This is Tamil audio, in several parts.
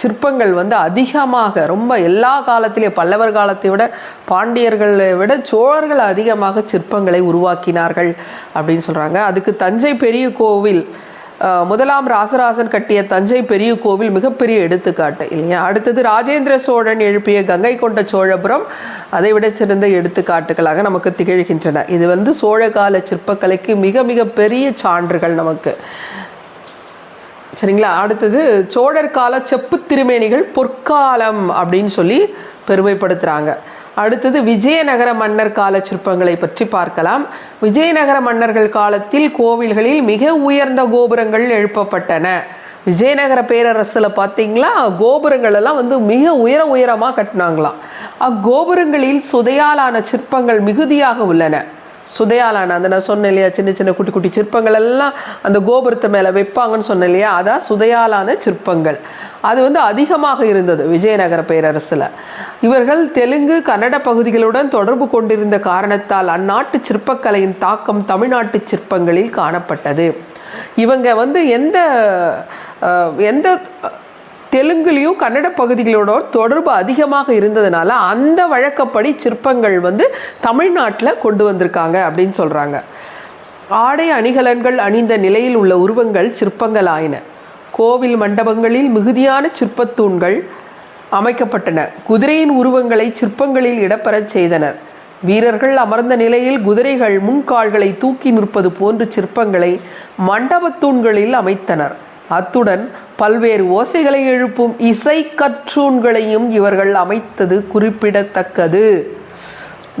சிற்பங்கள் வந்து அதிகமாக ரொம்ப எல்லா காலத்திலேயும் பல்லவர் காலத்தை விட பாண்டியர்களை விட சோழர்கள் அதிகமாக சிற்பங்களை உருவாக்கினார்கள் அப்படின்னு சொல்கிறாங்க அதுக்கு தஞ்சை பெரிய கோவில் முதலாம் ராசராசன் கட்டிய தஞ்சை பெரிய கோவில் மிகப்பெரிய எடுத்துக்காட்டு இல்லையா? அடுத்தது ராஜேந்திர சோழன் எழுப்பிய கங்கை கொண்ட சோழபுரம் அதை விட சிறந்த எடுத்துக்காட்டுகளாக நமக்கு திகழ்கின்றன. இது வந்து சோழகால சிற்பக்கலைக்கு மிக மிக பெரிய சான்றுகள் நமக்கு. சரிங்களா? அடுத்தது சோழர் கால செப்பு திருமேனிகள் பொற்காலம் அப்படின்னு சொல்லி பெருமைப்படுத்துகிறாங்க அடுத்தது விஜயநகர மன்னர் கால சிற்பங்களை பற்றி பார்க்கலாம். விஜயநகர மன்னர்கள் காலத்தில் கோவில்களில் மிக உயர்ந்த கோபுரங்கள் எழுப்பப்பட்டன. விஜயநகர பேரரசில் பார்த்தீங்களா? கோபுரங்கள் எல்லாம் வந்து மிக உயர உயரமாக கட்டினாங்களாம். அக்கோபுரங்களில் சுதையாலான சிற்பங்கள் மிகுதியாக உள்ளன. சுதையாலான அந்த நான் சொன்னேன் இல்லையா சின்ன சின்ன குட்டி குட்டி சிற்பங்கள் எல்லாம் அந்த கோபுரத்து மேலே வைப்பாங்கன்னு சொன்னேன் இல்லையா அதான் சுதையாலான சிற்பங்கள். அது வந்து அதிகமாக இருந்தது விஜயநகர பேரரசில். இவர்கள் தெலுங்கு கன்னட பகுதிகளுடன் தொடர்பு கொண்டிருந்த காரணத்தால் அந்நாட்டு சிற்பக்கலையின் தாக்கம் தமிழ்நாட்டு சிற்பங்களில் காணப்பட்டது. இவங்க வந்து எந்த எந்த தெலுங்குலேயும் கன்னட பகுதிகளோட தொடர்பு அதிகமாக இருந்ததுனால அந்த வழக்கப்படி சிற்பங்கள் வந்து தமிழ்நாட்டில் கொண்டு வந்திருக்காங்க அப்படின்னு சொல்கிறாங்க ஆடை அணிகலன்கள் அணிந்த நிலையில் உள்ள உருவங்கள் சிற்பங்கள் ஆயின கோவில் மண்டபங்களில் மிகுதியான சிற்பத்தூண்கள் அமைக்கப்பட்டன. குதிரையின் உருவங்களை சிற்பங்களில் இடப்பெறச் செய்தனர். வீரர்கள் அமர்ந்த நிலையில் குதிரைகள் முன்கால்களை தூக்கி நிற்பது போன்று சிற்பங்களை மண்டபத்தூண்களில் அமைத்தனர். அத்துடன் பல்வேறு ஓசைகளை எழுப்பும் இசை கற்றூண்களையும் இவர்கள் அமைத்தது குறிப்பிடத்தக்கது.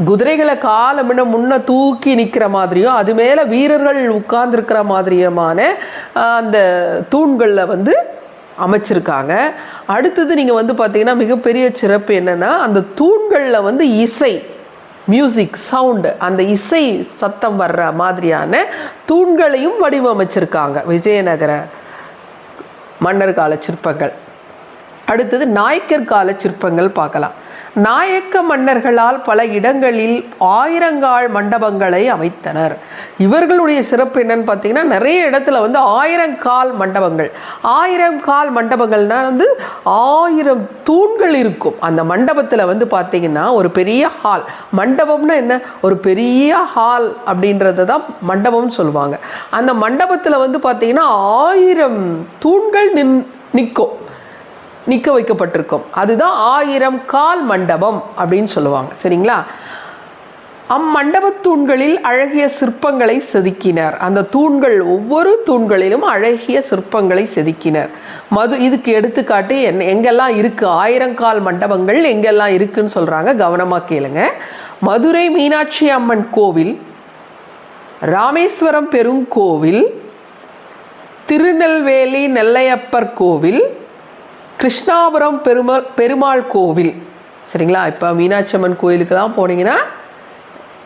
குதிரைகளை காலை முன்ன முன்ன தூக்கி நிற்கிற மாதிரியும் அது மேலே வீரர்கள் உட்கார்ந்துருக்கிற மாதிரியுமான அந்த தூண்களில் வந்து அமைச்சிருக்காங்க. அடுத்தது நீங்கள் வந்து பார்த்தீங்கன்னா மிகப்பெரிய சிறப்பு என்னென்னா அந்த தூண்களில் வந்து இசை மியூசிக் சவுண்டு அந்த இசை சத்தம் வர்ற மாதிரியான தூண்களையும் வடிவமைச்சிருக்காங்க. விஜயநகர மன்னர் கால சிற்பங்கள். அடுத்தது நாயக்கர் கால சிற்பங்கள் பார்க்கலாம். நாயக்க மன்னர்களால் பல இடங்களில் ஆயிரங்கால் மண்டபங்களை அமைத்தனர். இவர்களுடைய சிறப்பு என்னன்னு பார்த்தீங்கன்னா நிறைய இடத்துல வந்து ஆயிரங்கால் மண்டபங்கள். ஆயிரம் கால் மண்டபங்கள்னால் வந்து ஆயிரம் தூண்கள் இருக்கும். அந்த மண்டபத்தில் வந்து பார்த்தீங்கன்னா ஒரு பெரிய ஹால் மண்டபம்னா என்ன? ஒரு பெரிய ஹால் அப்படின்றத தான் மண்டபம்னு சொல்லுவாங்க. அந்த மண்டபத்தில் வந்து பார்த்தீங்கன்னா ஆயிரம் தூண்கள் நின் நிற்கும். நிற்க வைக்கப்பட்டிருக்கும். அதுதான் ஆயிரம் கால் மண்டபம் அப்படின்னு சொல்லுவாங்க. சரிங்களா? அம்மண்டபத் தூண்களில் அழகிய சிற்பங்களை செதுக்கினர். அந்த தூண்கள் ஒவ்வொரு தூண்களிலும் அழகிய சிற்பங்களை செதுக்கினர். மது இதுக்கு எடுத்துக்காட்டு என் எங்கெல்லாம் இருக்குது ஆயிரங்கால் மண்டபங்கள் எங்கெல்லாம் இருக்குன்னு சொல்கிறாங்க கவனமாக கேளுங்க. மதுரை மீனாட்சி அம்மன் கோவில் ராமேஸ்வரம் பெருங்கோவில் திருநெல்வேலி நெல்லையப்பர் கோவில் கிருஷ்ணாபுரம் பெருமாள் பெருமாள் கோவில். சரிங்களா? இப்போ மீனாட்சி அம்மன் கோயிலுக்கெல்லாம் போனீங்கன்னா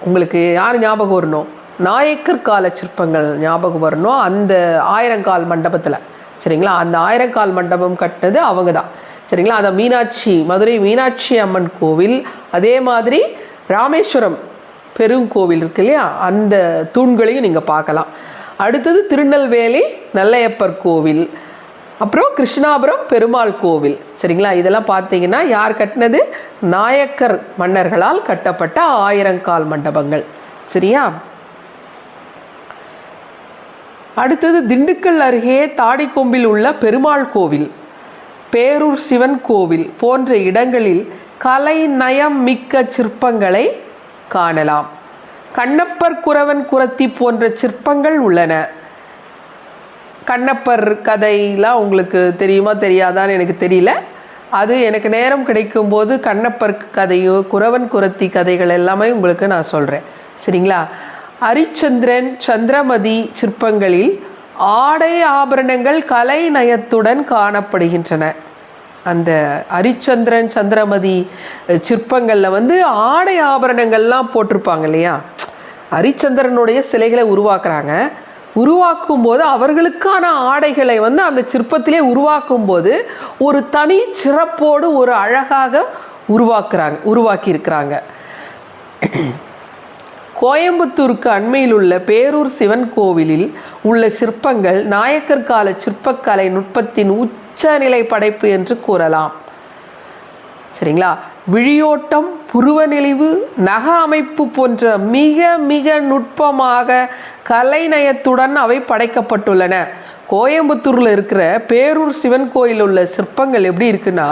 உங்களுக்கு யார் ஞாபகம் வரணும்? நாயக்கர் கால சிற்பங்கள் ஞாபகம் வரணும். அந்த ஆயிரங்கால் மண்டபத்தில். சரிங்களா? அந்த ஆயிரங்கால் மண்டபம் கட்டினது அவங்க தான். சரிங்களா? அந்த மீனாட்சி மதுரை மீனாட்சி அம்மன் கோவில். அதே மாதிரி ராமேஸ்வரம் பெருங்கோவில் இருக்கு இல்லையா? அந்த தூண்களையும் நீங்கள் பார்க்கலாம். அடுத்தது திருநெல்வேலி நல்லையப்பர் கோவில். அப்புறம் கிருஷ்ணாபுரம் பெருமாள் கோவில். சரிங்களா? இதெல்லாம் பார்த்தீங்கன்னா யார் கட்டினது? நாயக்கர் மன்னர்களால் கட்டப்பட்ட ஆயிரங்கால் மண்டபங்கள். சரியா? அடுத்தது திண்டுக்கல் அருகே தாடிக்கொம்பில் உள்ள பெருமாள் கோவில். பேரூர் சிவன் கோவில் போன்ற இடங்களில் கலை நயம் மிக்க சிற்பங்களை காணலாம். கண்ணப்பர் குரவன் குரத்தி போன்ற சிற்பங்கள் உள்ளன. கண்ணப்பர் கதையெல்லாம் உங்களுக்கு தெரியுமா தெரியாதான்னு எனக்கு தெரியல. அது எனக்கு நேரம் கிடைக்கும்போது கண்ணப்பர் கதையோ குறவன் குரத்தி கதைகள் எல்லாமே உங்களுக்கு நான் சொல்கிறேன் சரிங்களா? ஹரிச்சந்திரன் சந்திரமதி சிற்பங்களில் ஆடை ஆபரணங்கள் கலை நயத்துடன் காணப்படுகின்றன. அந்த ஹரிச்சந்திரன் சந்திரமதி சிற்பங்களில் வந்து ஆடை ஆபரணங்கள்லாம் போட்டிருப்பாங்க இல்லையா? ஹரிச்சந்திரனுடைய சிலைகளை உருவாக்குறாங்க. உருவாக்கும் போது அவர்களுக்கான ஆடைகளை வந்து அந்த சிற்பத்திலே உருவாக்கும் போது ஒரு தனி சிறப்போடு ஒரு அழகாக உருவாக்குறாங்க உருவாக்கி இருக்கிறாங்க கோயம்புத்தூருக்கு அண்மையில் உள்ள பேரூர் சிவன் கோவிலில் உள்ள சிற்பங்கள் நாயக்கர் கால சிற்பக்கலை நுட்பத்தின் உச்சநிலை படைப்பு என்று கூறலாம். சரிங்களா? விழியோட்டம் புருவநெளிவு நக அமைப்பு போன்ற மிக மிக நுட்பமாக கலைநயத்துடன் அவை படைக்கப்பட்டுள்ளன. கோயம்புத்தூரில் இருக்கிற பேரூர் சிவன் கோயில் உள்ள சிற்பங்கள் எப்படி இருக்குன்னா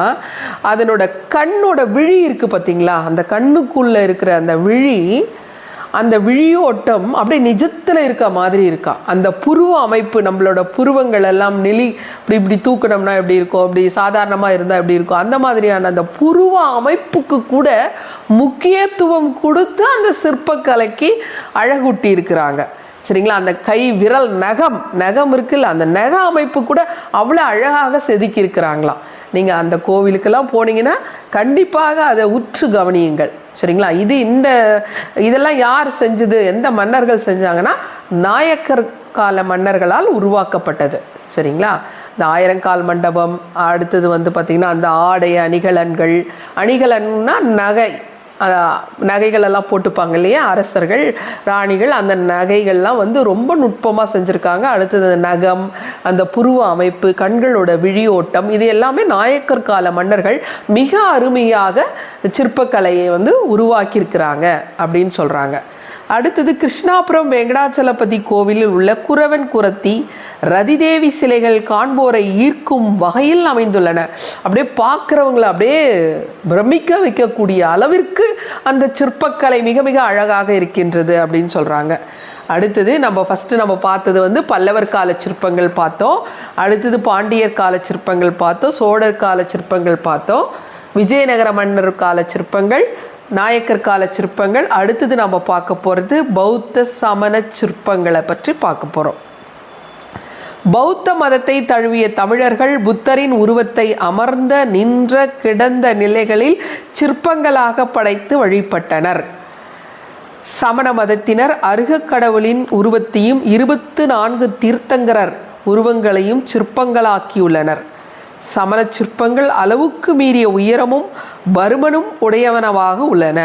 அதனோட கண்ணோட விழி இருக்குது பார்த்தீங்களா அந்த கண்ணுக்குள்ளே இருக்கிற அந்த விழி அந்த விழியோட்டம் அப்படியே நிஜத்தில் இருக்க மாதிரி இருக்கா? அந்த புருவ அமைப்பு நம்மளோட புருவங்கள் எல்லாம் நெலி இப்படி இப்படி தூக்கணும்னா எப்படி இருக்கும்? அப்படி சாதாரணமாக இருந்தால் எப்படி இருக்கும்? அந்த மாதிரியான அந்த புருவ அமைப்புக்கு கூட முக்கியத்துவம் கொடுத்து அந்த சிற்பக்கலைக்கு அழகூட்டி இருக்கிறாங்க. சரிங்களா? அந்த கை விரல் நகம் நகம் இருக்குல்ல அந்த நக அமைப்பு கூட அவ்வளோ அழகாக செதுக்கி இருக்கிறாங்களாம். நீங்கள் அந்த கோவிலுக்கெல்லாம் போனீங்கன்னா கண்டிப்பாக அதை உற்று கவனியுங்கள். சரிங்களா? இது இந்த இதெல்லாம் யார் செஞ்சது எந்த மன்னர்கள் செஞ்சாங்கன்னா நாயக்கர் கால மன்னர்களால் உருவாக்கப்பட்டது. சரிங்களா? இந்த ஆயிரங்கால் மண்டபம் அடுத்தது வந்து பார்த்திங்கன்னா அந்த ஆடை அணிகலன்கள் அணிகலன்னா நகை. நகைகளெல்லாம் போட்டுப்பாங்க இல்லையா? அரசர்கள் ராணிகள் அந்த நகைகள்லாம் வந்து ரொம்ப நுட்பமாக செஞ்சுருக்காங்க. அடுத்தது அந்த நகம் அந்த புருவ அமைப்பு கண்களோட விழியோட்டம் இது எல்லாமே நாயக்கர் கால மன்னர்கள் மிக அருமையாக சிற்பக்கலையை வந்து உருவாக்கியிருக்கிறாங்க அப்படின்னு சொல்கிறாங்க அடுத்தது கிருஷ்ணாபுரம் வெங்கடாச்சலபதி கோவிலில் உள்ள குரவன் குரத்தி ரதிதேவி சிலைகள் காண்போரை ஈர்க்கும் வகையில் அமைந்துள்ளன. அப்படியே பார்க்குறவங்கள அப்படியே பிரமிக்க வைக்கக்கூடிய அளவிற்கு அந்த சிற்பக்கலை மிக மிக அழகாக இருக்கின்றது அப்படின்னு சொல்கிறாங்க அடுத்தது நம்ம ஃபஸ்ட்டு நம்ம பார்த்தது வந்து பல்லவர் கால சிற்பங்கள் பார்த்தோம். அடுத்தது பாண்டியர் கால சிற்பங்கள் பார்த்தோம். சோழர் கால சிற்பங்கள் பார்த்தோம். விஜயநகர மன்னர் கால சிற்பங்கள். நாயக்கர் கால சிற்பங்கள். அடுத்தது நம்ம பார்க்க போகிறது பௌத்த சமண சிற்பங்களை பற்றி பார்க்க போகிறோம் பௌத்த மதத்தை தழுவிய தமிழர்கள் புத்தரின் உருவத்தை அமர்ந்த நின்ற கிடந்த நிலைகளில் சிற்பங்களாக படைத்து வழிபட்டனர். சமண மதத்தினர் அருகக் கடவுளின் உருவத்தையும் இருபத்து நான்கு தீர்த்தங்கரர் உருவங்களையும் சிற்பங்களாக்கியுள்ளனர். சமண சிற்பங்கள் அளவுக்கு மீறிய உயரமும் பருமனும் உடையவனவாக உள்ளன.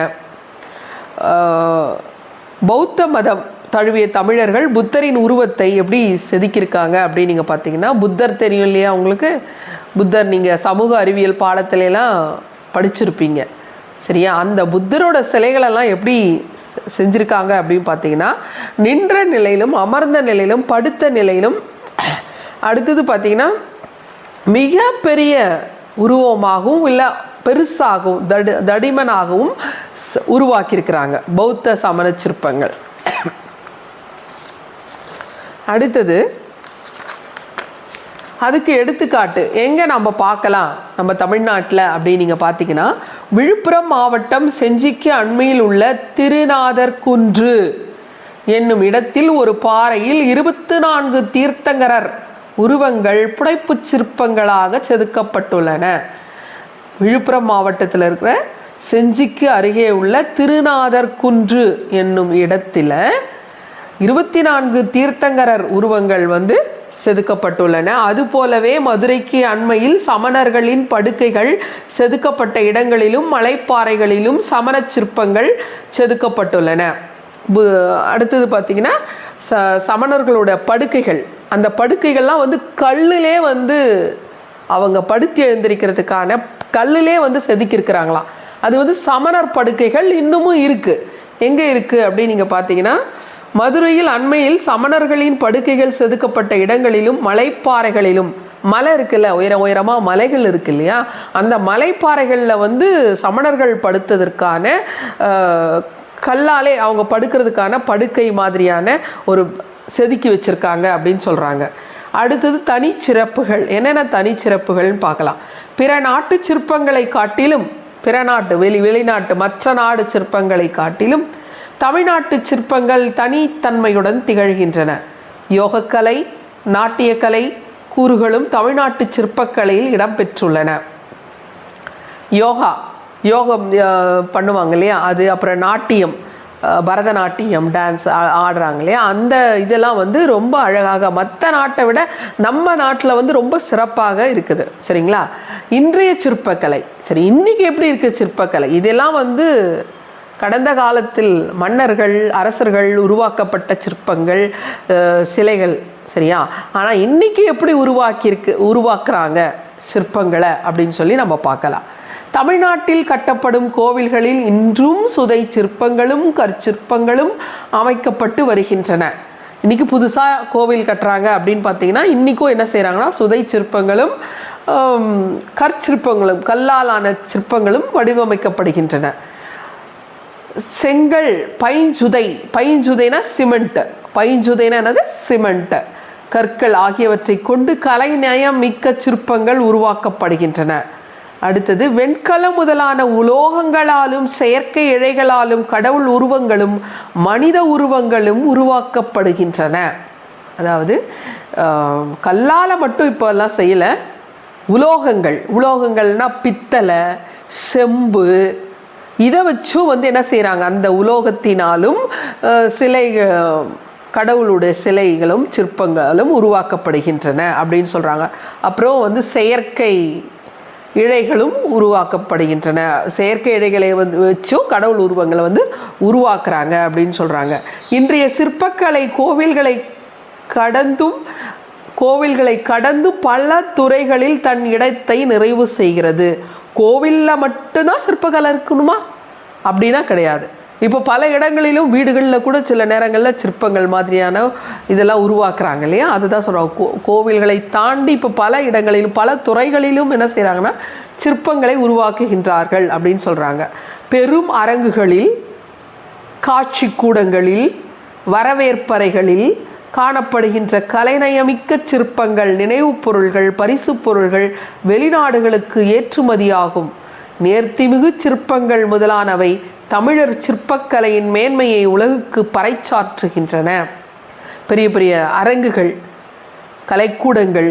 பௌத்த மதம் தழுவிய தமிழர்கள் புத்தரின் உருவத்தை எப்படி செதுக்கியிருக்காங்க அப்படின்னு நீங்கள் பார்த்தீங்கன்னா புத்தர் தெரியும் இல்லையா உங்களுக்கு? புத்தர் நீங்கள் சமூக அறிவியல் பாடத்துலலாம் படிச்சிருப்பீங்க. சரியா? அந்த புத்தரோட சிலைகளெல்லாம் எப்படி செஞ்சுருக்காங்க அப்படின்னு பார்த்தீங்கன்னா நின்ற நிலையிலும் அமர்ந்த நிலையிலும் படுத்த நிலையிலும் அடுத்தது பார்த்தீங்கன்னா மிக பெரிய உருவமாகவும் இல்லை பெருசாகவும் தடு தடிமனாகவும் உருவாக்கியிருக்கிறாங்க பௌத்த சமண சிற்பங்கள் அடுத்தது அதுக்கு எடுத்துக்காட்டு எங்கே நம்ம பார்க்கலாம் நம்ம தமிழ்நாட்டில் அப்படின்னு நீங்கள் பார்த்தீங்கன்னா விழுப்புரம் மாவட்டம் செஞ்சிக்கு அண்மையில் உள்ள திருநாதர் குன்று என்னும் இடத்தில் ஒரு பாறையில் இருபத்து நான்கு தீர்த்தங்கரர் உருவங்கள் புடைப்புச் சிற்பங்களாக செதுக்கப்பட்டுள்ளன. விழுப்புரம் மாவட்டத்தில் இருக்கிற செஞ்சிக்கு அருகே உள்ள திருநாதர் குன்று என்னும் இடத்துல இருபத்தி நான்கு தீர்த்தங்கரர் உருவங்கள் வந்து செதுக்கப்பட்டுள்ளன. அதுபோலவே மதுரைக்கு அண்மையில் சமணர்களின் படுக்கைகள் செதுக்கப்பட்ட இடங்களிலும் மலைப்பாறைகளிலும் சமணச் சிற்பங்கள் செதுக்கப்பட்டுள்ளன. அடுத்தது பார்த்திங்கன்னா ச சமணர்களோட படுக்கைகள். அந்த படுக்கைகள்லாம் வந்து கல்லிலே வந்து அவங்க படுத்தி எழுந்திருக்கிறதுக்கான கல்லிலே வந்து செதுக்கியிருக்கிறாங்களாம். அது வந்து சமணர் படுக்கைகள் இன்னமும் இருக்குது எங்கே இருக்குது அப்படின்னு நீங்கள் பார்த்தீங்கன்னா மதுரையில் அண்மையில் சமணர்களின் படுக்கைகள் செதுக்கப்பட்ட இடங்களிலும் மலைப்பாறைகளிலும் மலை இருக்குல்ல உயர உயரமாக மலைகள் இருக்கு இல்லையா? அந்த மலைப்பாறைகளில் வந்து சமணர்கள் படுத்ததற்கான கல்லாலே அவங்க படுக்கிறதுக்கான படுக்கை மாதிரியான ஒரு செதுக்கி வச்சுருக்காங்க அப்படின்னு சொல்கிறாங்க அடுத்தது தனிச்சிறப்புகள். என்னென்ன தனிச்சிறப்புகள்னு பார்க்கலாம். பிற நாட்டு சிற்பங்களை காட்டிலும் பிற நாட்டு வெளி வெளிநாட்டு மற்ற நாடு சிற்பங்களை காட்டிலும் தமிழ்நாட்டு சிற்பங்கள் தனித்தன்மையுடன் திகழ்கின்றன. யோகக்கலை நாட்டியக்கலை கூறுகளும் தமிழ்நாட்டு சிற்பக்கலையில் இடம்பெற்றுள்ளன. யோகா யோகம் பண்ணுவாங்க இல்லையா? அது அப்புறம் நாட்டியம். பரதநாட்டியம் டான்ஸ் ஆடுறாங்க இல்லையா? அந்த இதெல்லாம் வந்து ரொம்ப அழகாக மற்ற நாட்டை விட நம்ம நாட்டில் வந்து ரொம்ப சிறப்பாக இருக்குது. சரிங்களா? இன்றைய சிற்பக்கலை. சரி இன்றைக்கி எப்படி இருக்குது சிற்பக்கலை? இதெல்லாம் வந்து கடந்த காலத்தில் மன்னர்கள் அரசர்கள் உருவாக்கப்பட்ட சிற்பங்கள் சிலைகள் சரியா? ஆனால் இன்றைக்கி எப்படி உருவாக்கியிருக்கு உருவாக்குறாங்க சிற்பங்களை அப்படின்னு சொல்லி நம்ம பார்க்கலாம். தமிழ்நாட்டில் கட்டப்படும் கோவில்களில் இன்றும் சுதை சிற்பங்களும் கற்சிற்பங்களும் அமைக்கப்பட்டு வருகின்றன. இன்னைக்கு புதுசாக கோவில் கட்டுறாங்க அப்படின்னு பார்த்தீங்கன்னா இன்றைக்கும் என்ன செய்கிறாங்கன்னா சுதை சிற்பங்களும் கற்சிற்பங்களும் கல்லாலான சிற்பங்களும் வடிவமைக்கப்படுகின்றன. செங்கல் பைஞ்சுதை பைஞ்சுதைனா சிமெண்ட்டு பைஞ்சுதைனா என்னது? சிமெண்ட்டு கற்கள் ஆகியவற்றை கொண்டு கலைநயம் மிக்க சிற்பங்கள் உருவாக்கப்படுகின்றன. அடுத்தது வெண்கலம் முதலான உலோகங்களாலும் செயற்கை இழைகளாலும் கடவுள் உருவங்களும் மனித உருவங்களும் உருவாக்கப்படுகின்றன. அதாவது கல்லால் மட்டும் இப்போ எல்லாம் செய்யலை. உலோகங்கள். உலோகங்கள்னா பித்தளை செம்பு. இதை வச்சும் வந்து என்ன செய்கிறாங்க அந்த உலோகத்தினாலும் சிலை கடவுளுடைய சிலைகளும் சிற்பங்களும் உருவாக்கப்படுகின்றன அப்படின்னு சொல்கிறாங்க அப்புறம் வந்து செயற்கை இழைகளும் உருவாக்கப்படுகின்றன. செயற்கை இழைகளை வந்து வச்சும் கடவுள் உருவங்களை வந்து உருவாக்குறாங்க அப்படின்னு சொல்கிறாங்க இன்றைய சிற்பக்கலை கோவில்களை கடந்தும் கோவில்களை கடந்து பல துறைகளில் தன் இடத்தை நிறைவு செய்கிறது. கோவிலில் மட்டும்தான் சிற்பக்கலை இருக்கணுமா? அப்படின்னா கிடையாது. இப்போ பல இடங்களிலும் வீடுகளில் கூட சில நேரங்களில் சிற்பங்கள் மாதிரியான இதெல்லாம் உருவாக்குறாங்க இல்லையா? அதுதான் சொல்கிறாங்க கோ கோவில்களை தாண்டி இப்போ பல இடங்களிலும் பல துறைகளிலும் என்ன செய்கிறாங்கன்னா சிற்பங்களை உருவாக்குகின்றார்கள் அப்படின்னு சொல்கிறாங்க பெரும் அரங்குகளில் காட்சி கூடங்களில் வரவேற்பறைகளில் காணப்படுகின்ற கலைநயமிக்க சிற்பங்கள் நினைவுப் பொருள்கள் பரிசு பொருள்கள் வெளிநாடுகளுக்கு ஏற்றுமதியாகும். நேர்த்திமிகு சிற்பங்கள் முதலானவை. தமிழர் சிற்பக்கலையின் மேன்மையை உலகுக்கு பறைச்சாற்றுகின்றன. பெரிய பெரிய அரங்குகள் கலைக்கூடங்கள்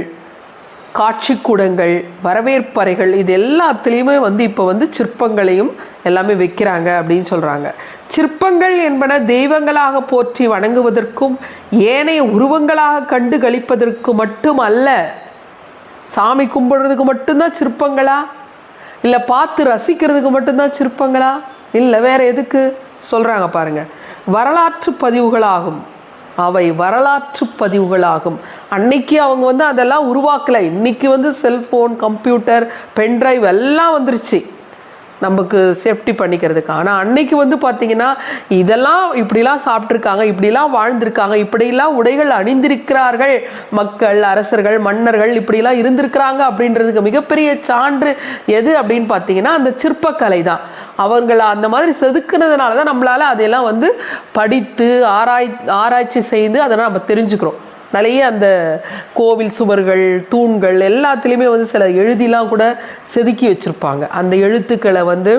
காட்சிக்கூடங்கள் வரவேற்பறைகள் இது எல்லாத்துலேயுமே வந்து இப்போ வந்து சிற்பங்களையும் எல்லாமே வைக்கிறாங்க அப்படின்னு சொல்கிறாங்க சிற்பங்கள் என்பன தெய்வங்களாக போற்றி வணங்குவதற்கும் ஏனைய உருவங்களாக கண்டு கழிப்பதற்கு மட்டும் அல்ல சாமி கும்பிடுறதுக்கு மட்டும்தான் சிற்பங்களா? இல்லை பார்த்து ரசிக்கிறதுக்கு மட்டும்தான் சிற்பங்களா? இல்லை வேறு எதுக்கு? சொல்கிறாங்க பாருங்கள் வரலாற்று பதிவுகளாகும். அவை வரலாற்று பதிவுகளாகும். அன்னைக்கு அவங்க வந்து அதெல்லாம் உருவாக்கலை. இன்னைக்கு வந்து செல்ஃபோன் கம்ப்யூட்டர் பென்ட்ரைவ் எல்லாம் வந்துருச்சு. நமக்கு சேஃப்டி பண்ணிக்கிறதுக்கு. ஆனால் அன்னைக்கு வந்து பார்த்தீங்கன்னா இதெல்லாம் இப்படிலாம் சாப்பிட்ருக்காங்க இப்படிலாம் வாழ்ந்திருக்காங்க இப்படிலாம் உடைகள் அணிந்திருக்கிறார்கள். மக்கள் அரசர்கள் மன்னர்கள் இப்படிலாம் இருந்திருக்கிறாங்க அப்படின்றதுக்கு மிகப்பெரிய சான்று எது அப்படின்னு பார்த்தீங்கன்னா அந்த சிற்பக்கலை தான் அவங்கள அந்த மாதிரி செதுக்குனதுனால தான் நம்மளால் அதையெல்லாம் வந்து படித்து ஆராய் ஆராய்ச்சி செய்து அதை நம்ம தெரிஞ்சுக்கிறோம். நிறைய அந்த கோவில் சுவர்கள் தூண்கள் எல்லாத்துலேயுமே வந்து சில எழுதிலாம் கூட செதுக்கி வச்சுருப்பாங்க. அந்த எழுத்துக்களை வந்து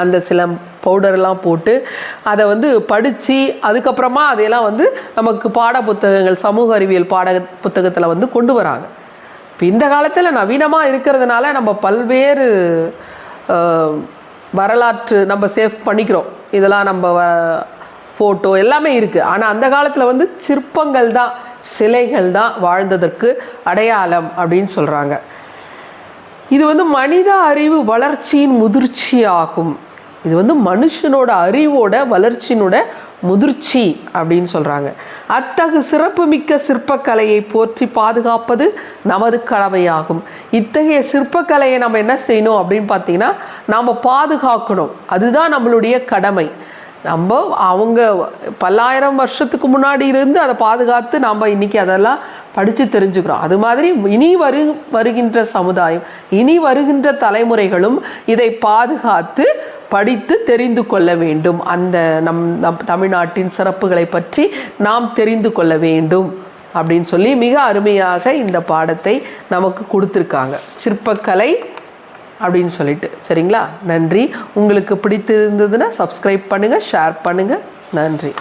அந்த சில பவுடர்லாம் போட்டு அதை வந்து படித்து அதுக்கப்புறமா அதையெல்லாம் வந்து நமக்கு பாட புத்தகங்கள் சமூக அறிவியல் பாட புத்தகத்தில் வந்து கொண்டு வராங்க. இப்போ இந்த காலத்தில் நவீனமாக இருக்கிறதுனால நம்ம பல்வேறு வரலாற்று நம்ம சேவ் பண்ணிக்கிறோம். இதெல்லாம் நம்ம ஃபோட்டோ எல்லாமே இருக்குது ஆனால் அந்த காலத்தில் வந்து சிற்பங்கள் தான் சிலைகள் தான் வாழ்ந்ததற்கு அடையாளம் அப்படின்னு சொல்கிறாங்க இது வந்து மனித அறிவு வளர்ச்சியின் முதிர்ச்சி ஆகும் இது வந்து மனுஷனோட அறிவோட வளர்ச்சியினோட முதிர்ச்சி அப்படின்னு சொல்கிறாங்க அத்தகு சிறப்புமிக்க சிற்பக்கலையை போற்றி பாதுகாப்பது நமது கடமையாகும். இத்தகைய சிற்பக்கலையை நம்ம என்ன செய்யணும் அப்படின்னு பார்த்தீங்கன்னா நாம் பாதுகாக்கணும். அதுதான் நம்மளுடைய கடமை. நம்ம அவங்க பல்லாயிரம் வருஷத்துக்கு முன்னாடி இருந்து அதை பாதுகாத்து நாம் இன்னைக்கு அதெல்லாம் படித்து தெரிஞ்சுக்கிறோம். அது மாதிரி இனி வரு வருகின்ற சமுதாயம் இனி வருகின்ற தலைமுறைகளும் இதை பாதுகாத்து படித்து தெரிந்து கொள்ள வேண்டும். அந்த நம் நம் தமிழ்நாட்டின் சிறப்புகளை பற்றி நாம் தெரிந்து கொள்ள வேண்டும். அப்படின்னு சொல்லி மிக அருமையாக இந்த பாடத்தை நமக்கு கொடுத்துருக்காங்க. சிற்பக்கலை அப்படின்னு சொல்லிட்டு. சரிங்களா? நன்றி. உங்களுக்கு பிடித்திருந்ததுன்னா சப்ஸ்கிரைப் பண்ணுங்கள் ஷேர் பண்ணுங்கள் நன்றி.